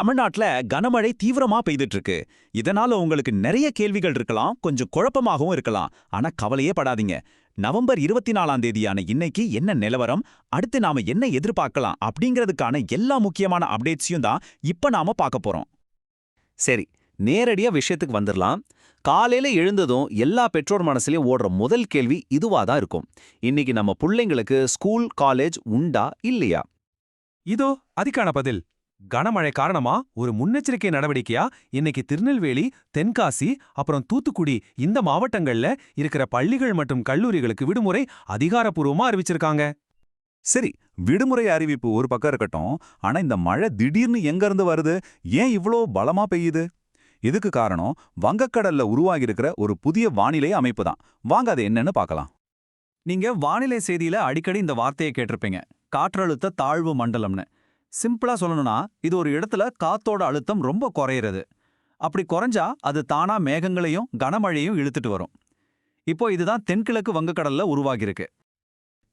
தமிழ்நாட்டில் கனமழை தீவிரமா பெய்துட்டு இருக்கு இதனால உங்களுக்கு நிறைய கேள்விகள் இருக்கலாம் கொஞ்சம் குழப்பமாகவும் இருக்கலாம். ஆனா கவலையே படாதீங்க. நவம்பர் இருபத்தி நாலாம் தேதியான இன்னைக்கு என்ன நிலவரம் அடுத்து நாம என்ன எதிர்பார்க்கலாம் அப்படிங்கிறதுக்கான எல்லா முக்கியமான அப்டேட்ஸையும் தான் இப்ப நாம பார்க்க போறோம். சரி நேரடியா விஷயத்துக்கு வந்துடலாம் காலையில எழுந்ததும் எல்லா பெற்றோர் மனசுலயும் ஓடுற முதல் கேள்வி இதுவா தான் இருக்கும். இன்னைக்கு நம்ம புள்ளைங்களுக்கு ஸ்கூல் காலேஜ் உண்டா இல்லையா? இதோ அதுக்கான பதில். கனமழை காரணமா ஒரு முன்னெச்சரிக்கை நடவடிக்கையா? இன்னைக்கு திருநெல்வேலி தென்காசி அப்புறம் தூத்துக்குடி இந்த மாவட்டங்கள்ல இருக்கிற பள்ளிகள் மற்றும் கல்லூரிகளுக்கு விடுமுறை அதிகாரப்பூர்வமா அறிவிச்சிருக்காங்க. சரி விடுமுறை அறிவிப்பு ஒரு பக்கம் இருக்கட்டும். ஆனா இந்த மழை திடீர்னு எங்க இருந்து வருது? ஏன் இவ்ளோ பலமா பெய்யுது? இதுக்கு காரணம் வங்கக்கடல்ல உருவாகியிருக்கிற ஒரு புதிய வானிலை அமைப்பு தான். வாங்க அது என்னன்னு பார்க்கலாம். நீங்க வானிலை செய்தியில அடிக்கடி இந்த வார்த்தையை கேட்டிருப்பீங்க. காற்றழுத்த தாழ்வு மண்டலம்னு. சிம்பிளா சொல்லணும்னா இது ஒரு இடத்துல காத்தோட அழுத்தம் ரொம்ப குறையிறது. அப்படி குறைஞ்சா அது தானா மேகங்களையும் கனமழையும் இழுத்துட்டு வரும். இப்போ இதுதான் தென்கிழக்கு வங்கக்கடல்ல உருவாகியிருக்கு.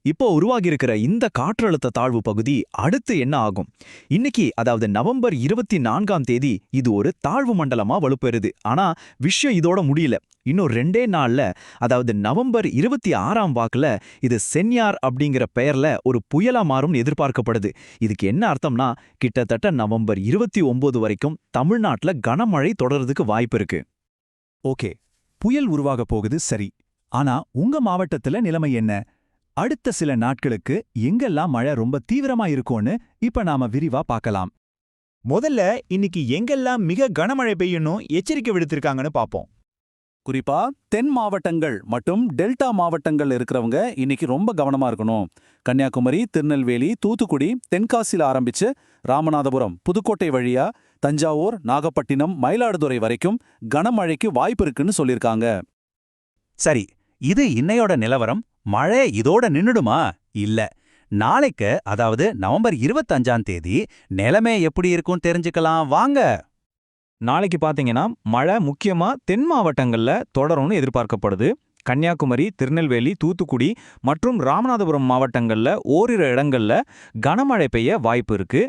இப்போ உருவாகியிருக்கிற இந்த காற்றழுத்த தாழ்வு பகுதி அடுத்து என்ன ஆகும்? இன்னைக்கு அதாவது நவம்பர் இருபத்தி நான்காம் தேதி இது ஒரு தாழ்வு மண்டலமா வலுப்பெறுது. ஆனா விஷயம் இதோட முடியல. இன்னும் ரெண்டே நாள்ல அதாவது நவம்பர் இருபத்தி ஆறாம் வாக்குல இது சென்யார் அப்படிங்கிற பெயர்ல ஒரு புயலா மாறும்னு எதிர்பார்க்கப்படுது. இதுக்கு என்ன அர்த்தம்னா கிட்டத்தட்ட நவம்பர் இருபத்தி ஒன்பது வரைக்கும் தமிழ்நாட்டுல கனமழை தொடர்றதுக்கு வாய்ப்பு இருக்கு. ஓகே. புயல் உருவாக போகுது சரி. ஆனா உங்க மாவட்டத்துல நிலைமை என்ன? அடுத்த சில நாட்களுக்கு எங்கெல்லாம் மழை ரொம்ப தீவிரமா இருக்கும்னு இப்ப நாம விரிவா பார்க்கலாம். முதல்ல இன்னைக்கு எங்கெல்லாம் மிக கனமழை பெய்யணும் எச்சரிக்கை விடுத்திருக்காங்கன்னு பாப்போம் குறிப்பா தென் மாவட்டங்கள் மற்றும் டெல்டா மாவட்டங்கள் இருக்கிறவங்க இன்னைக்கு ரொம்ப கவனமா இருக்கணும். கன்னியாகுமரி திருநெல்வேலி தூத்துக்குடி தென்காசியில் ஆரம்பிச்சு ராமநாதபுரம் புதுக்கோட்டை வழியா தஞ்சாவூர் நாகப்பட்டினம் மயிலாடுதுறை வரைக்கும் கனமழைக்கு வாய்ப்பு இருக்குன்னு சொல்லியிருக்காங்க. சரி இது இன்னையோட நிலவரம் மழை இதோட நின்னுடுமா? இல்ல. நாளைக்கு அதாவது நவம்பர் இருபத்தஞ்சாம் தேதி நிலைமை எப்படி இருக்கும் தெரிஞ்சுக்கலாம். வாங்க. நாளைக்கு பாத்தீங்கன்னா மழை முக்கியமா தென் மாவட்டங்கள்ல தொடரும்னு எதிர்பார்க்கப்படுது. கன்னியாகுமரி திருநெல்வேலி தூத்துக்குடி மற்றும் ராமநாதபுரம் மாவட்டங்கள்ல ஓரிரு இடங்கள்ல கனமழை பெய்ய வாய்ப்பு இருக்கு.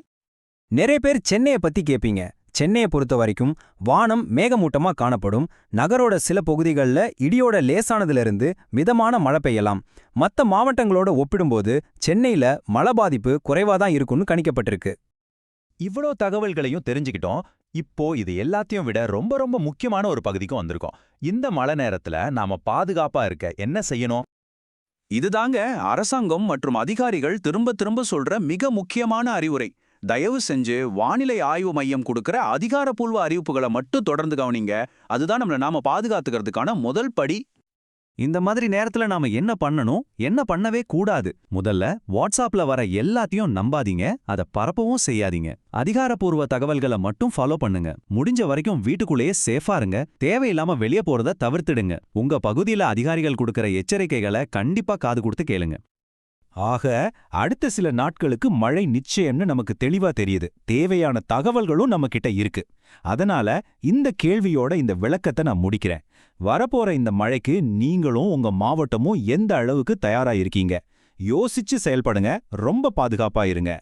நிறைய பேர் சென்னையை பத்தி கேப்பீங்க. சென்னையை பொறுத்த வரைக்கும் வானம் மேகமூட்டமா காணப்படும். நகரோட சில பகுதிகளில் இடியோட லேசானதிலிருந்து மிதமான மழை பெய்யலாம். மற்ற மாவட்டங்களோட ஒப்பிடும்போது சென்னையில் மழை பாதிப்பு குறைவா தான் இருக்கும்னு கணிக்கப்பட்டிருக்கு. இவ்வளோ தகவல்களையும் தெரிஞ்சுக்கிட்டோம். இப்போ இது எல்லாத்தையும் விட ரொம்ப ரொம்ப முக்கியமான ஒரு பகுதிக்கும் வந்திருக்கோம். இந்த மழை நேரத்துல நாம பாதுகாப்பா இருக்க என்ன செய்யணும்? இதுதாங்க அரசாங்கம் மற்றும் அதிகாரிகள் திரும்ப திரும்ப சொல்ற மிக முக்கியமான அறிவுரை. தயவு செஞ்சு வானிலை ஆய்வு மையம் கொடுக்குற அதிகாரப்பூர்வ அறிவிப்புகளை மட்டும் தொடர்ந்து கவனிங்க. அதுதான் நம்மள நாம பாதுகாத்துக்கிறதுக்கான முதல் படி. இந்த மாதிரி நேரத்துல நாம என்ன பண்ணணும்? என்ன பண்ணவே கூடாது. முதல்ல வாட்ஸ்அப்ல வர எல்லாத்தையும் நம்பாதீங்க. அத பரப்பவும் செய்யாதீங்க. அதிகாரப்பூர்வ தகவல்களை மட்டும் ஃபாலோ பண்ணுங்க. முடிஞ்ச வரைக்கும் வீட்டுக்குள்ளேயே சேஃபா இருங்க. தேவையில்லாம வெளியே போறத தவிர்த்துடுங்க. உங்க பகுதியில அதிகாரிகள் கொடுக்கற எச்சரிக்கைகளை கண்டிப்பா காது கொடுத்து கேளுங்க. ஆக அடுத்த சில நாட்களுக்கு மழை நிச்சயம்னு நமக்கு தெளிவா தெரியுது. தேவையான தகவல்களும் நம்ம கிட்ட இருக்கு. அதனால இந்த கேள்வியோட இந்த விளக்கத்தை நான் முடிக்கிறேன். வரப்போற இந்த மழைக்கு நீங்களும் உங்க மாவட்டமும் எந்த அளவுக்கு தயாரா இருக்கீங்க? யோசிச்சு செயல்படுங்க. ரொம்ப பாதுகாப்பா இருங்க.